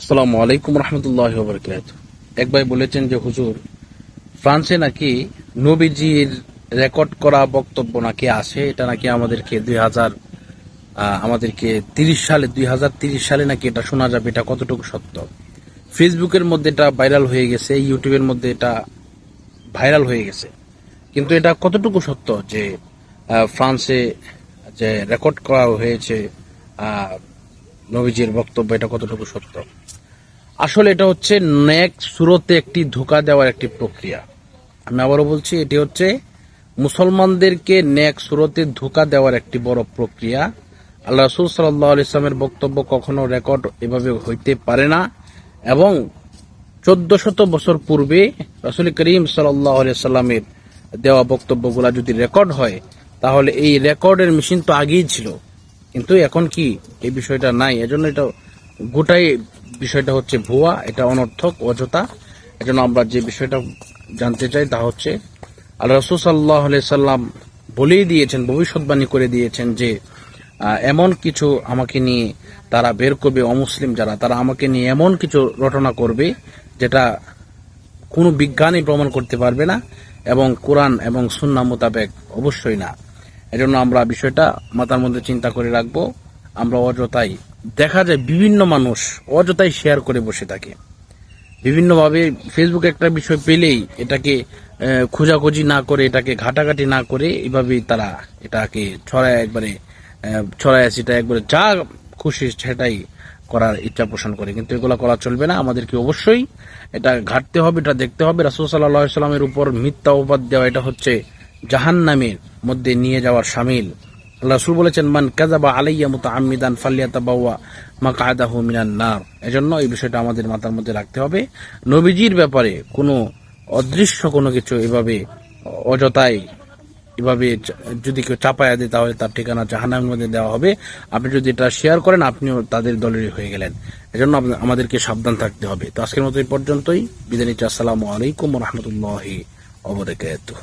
আসসালামু আলাইকুম রহমতুল্লাহ বরকাত এক ভাই বলেছেন যে, হুজুর, ফ্রান্সে নাকি নবীজির রেকর্ড করা বক্তব্য নাকি আছে? এটা নাকি আমাদেরকে দুই হাজার আমাদেরকে তিরিশ সালে, দুই হাজার তিরিশ সালে নাকি এটা শোনা যাবে? এটা কতটুকু সত্য? ফেসবুকের মধ্যে এটা ভাইরাল হয়ে গেছে, ইউটিউবের মধ্যে এটা ভাইরাল হয়ে গেছে। কিন্তু এটা কতটুকু সত্য যে ফ্রান্সে যে রেকর্ড করা হয়েছে নবীজির বক্তব্য, এটা কতটুকু সত্য? আসলে এটা হচ্ছে নেক সুরতে একটি ধোকা দেওয়ার একটি প্রক্রিয়া। আমি আবারও বলছি, এটি হচ্ছে মুসলমানদেরকে নেক সুরতে ধোকা দেওয়ার একটি বড় প্রক্রিয়া। আল্লাহ রসুল সাল্লাহ ইসলামের বক্তব্য কখনো রেকর্ড এভাবে হইতে পারে না এবং চোদ্দ শত বছর পূর্বে রসুল করিম সাল্লাহ সাল্লামের দেওয়া বক্তব্যগুলা যদি রেকর্ড হয়, তাহলে এই রেকর্ডের মেশিন তো আগেই ছিল। কিন্তু এখন কি? এই বিষয়টা নাই। এজন্য এটা গোটাই বিষয়টা হচ্ছে ভুয়া, এটা অনর্থক, অযথা। এজন্য আমরা যে বিষয়টা জানতে চাই তা হচ্ছে, আল্লাহ রসুল সাল্লাহ সাল্লাম বলেই দিয়েছেন, ভবিষ্যৎবাণী করে দিয়েছেন যে এমন কিছু আমাকে নিয়ে তারা বের করবে, অমুসলিম যারা, তারা আমাকে নিয়ে এমন কিছু রটনা করবে যেটা কোনো বিজ্ঞানী প্রমাণ করতে পারবে না এবং কোরআন এবং সুন্না মোতাবেক অবশ্যই না। এজন্য আমরা বিষয়টা মাথার মধ্যে চিন্তা করে রাখব, আমরা অযথাই দেখা যায় বিভিন্ন মানুষ অযথাই শেয়ার করে বসে থাকে। বিভিন্নভাবে ফেসবুকে একটা বিষয় পেলেই এটাকে খোঁজাখুঁজি না করে, এটাকে ঘাটাঘাটি না করে এভাবেই তারা এটাকে ছড়ায় একবারে ছড়ায় সেটা একবারে যা খুশি সেটাই করার ইচ্ছা পোষণ করে। কিন্তু এগুলো করা চলবে না। আমাদেরকে অবশ্যই এটা ঘাটতে হবে, এটা দেখতে হবে। রাসুল সাল্লাহ সাল্লামের উপর মিথ্যা উপাদ দেওয়া, এটা হচ্ছে জাহান নামের মধ্যে নিয়ে যাওয়ার সামিল। রসুল বলেছেন, মান কাজাবা আলাইয়া মতো আমিদান ফালিয়াতা বাউয়া মা কায়দাহু মিনান নার। এজন্য এই বিষয়টা আমাদের মাথার মধ্যে রাখতে হবে। নবীজির ব্যাপারে কোনো অদৃশ্য কোনো কিছু এভাবে, অযথাই এভাবে যদি কেউ চাপায়া দেয়, তাহলে তার ঠিকানা জাহান্নামের মধ্যে দেওয়া হবে। আপনি যদি এটা শেয়ার করেন, আপনিও তাদের দলেরই হয়ে গেলেন। এজন্য আমাদেরকে সাবধান থাকতে হবে। তো আজকের মতো এই পর্যন্তই। বিদায় নিচ্ছি। আসসালামু আলাইকুম রহমতুল্লাহি অবরাকাতুহ